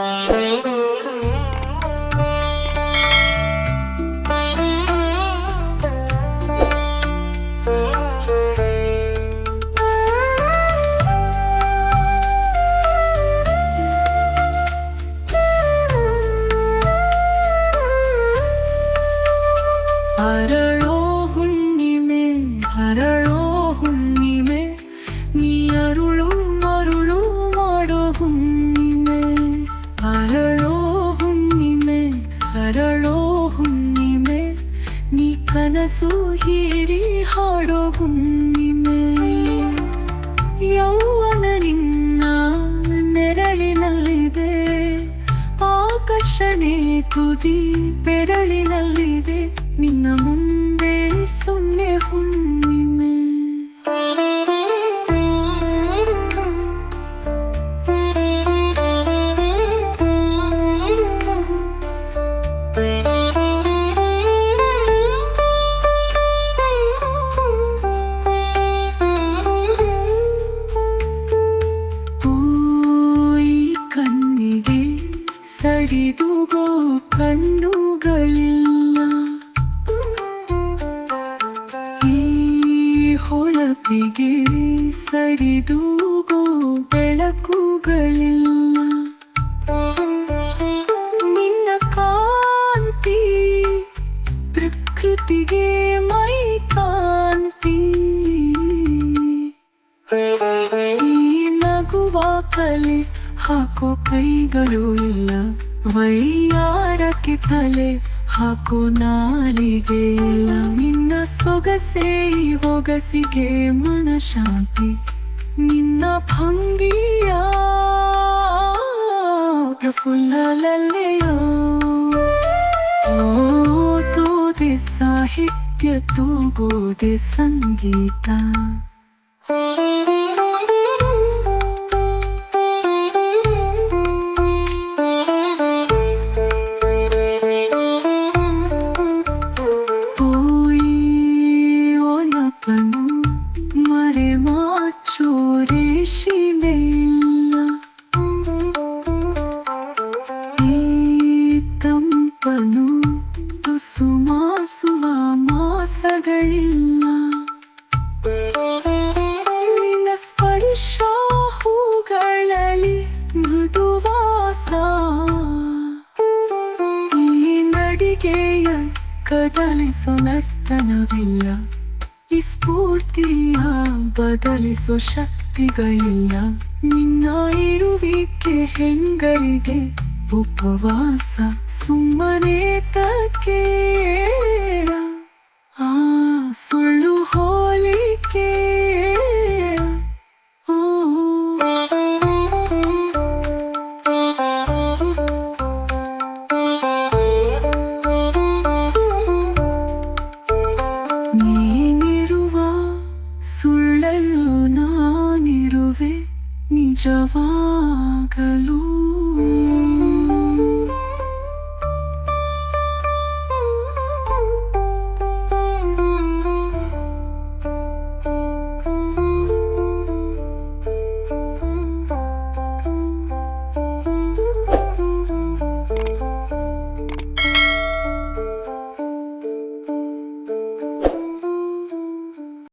Bye. ಕನಸು ಹೀರಿ ಹಾಡೋ ಹುಣ್ಣಿಮೆ. ಯೌವನ ನಿನ್ನ ನೆರಳಿನಲ್ಲಿದೆ ಆಕರ್ಷಣೆ ತುದಿ ಬೆರಳಿನಲ್ಲಿದೆ. ನಿನ್ನ ಮುಂದೆ ಸರಿದುಗೋ ಕಣ್ಣುಗಳಿಲ್ಲ. ಈ ಹೊಳಪಿಗೆ ಸರಿದೂಗೋ ಬೆಳಕುಗಳಿಲ್ಲ. ನಿನ್ನ ಕಾಂತಿ ಪ್ರಕೃತಿಗೆ ಮೈ ಕಾಂತಿ. ಈ ನಗುವ ಕಲೆ ಹಾಕೋ ಕೈಗಳು ಇಲ್ಲ. ವೈಯಾರಕ್ಕೆ ತಲೆ ಹಾಕೋ ನಾಲಿಗೆ ನಿನ್ನ ಸೊಗಸೆ ಒಗಸಿಗೆ ಮನ ಶಾಂತಿ ನಿನ್ನ ಭಂಗಿಯ? ಪ್ರಫುಲ್ಲಲೆಯೋ ಓದೋದೆ ಸಾಹಿತ್ಯ, ತೂಗೋದೆ ಸಂಗೀತ. ತುಸು ಮಾಸುವ ಮಾಸಗಳಿಲ್ಲ ನಿನ್ನ ಸ್ಪರ್ಶ ಹೂಗಳಲ್ಲಿ ಮೃದುವಾಸ ಈ ನಡಿಗೆಯ ಕದಲಿಸೋ ನರ್ತನವಿಲ್ಲ ಈ ಸ್ಫೂರ್ತಿಯ ಬದಲಿಸೋ ಶಕ್ತಿಗಳಿಲ್ಲ. ನಿನ್ನ ಇರುವಿಕೆ ಹೆಂಗಳಿಗೆ ಉಪವಾಸ ಸುಮ್ಮನೆ ತಕ್ಕೆ ಆ ಸುಳ್ಳು ಹೋಲಿಕೆ ನೀನಿರುವ ಸುಳ್ಳಲು ನಾನಿರುವೆ ನಿಜವಾಗಲೂ.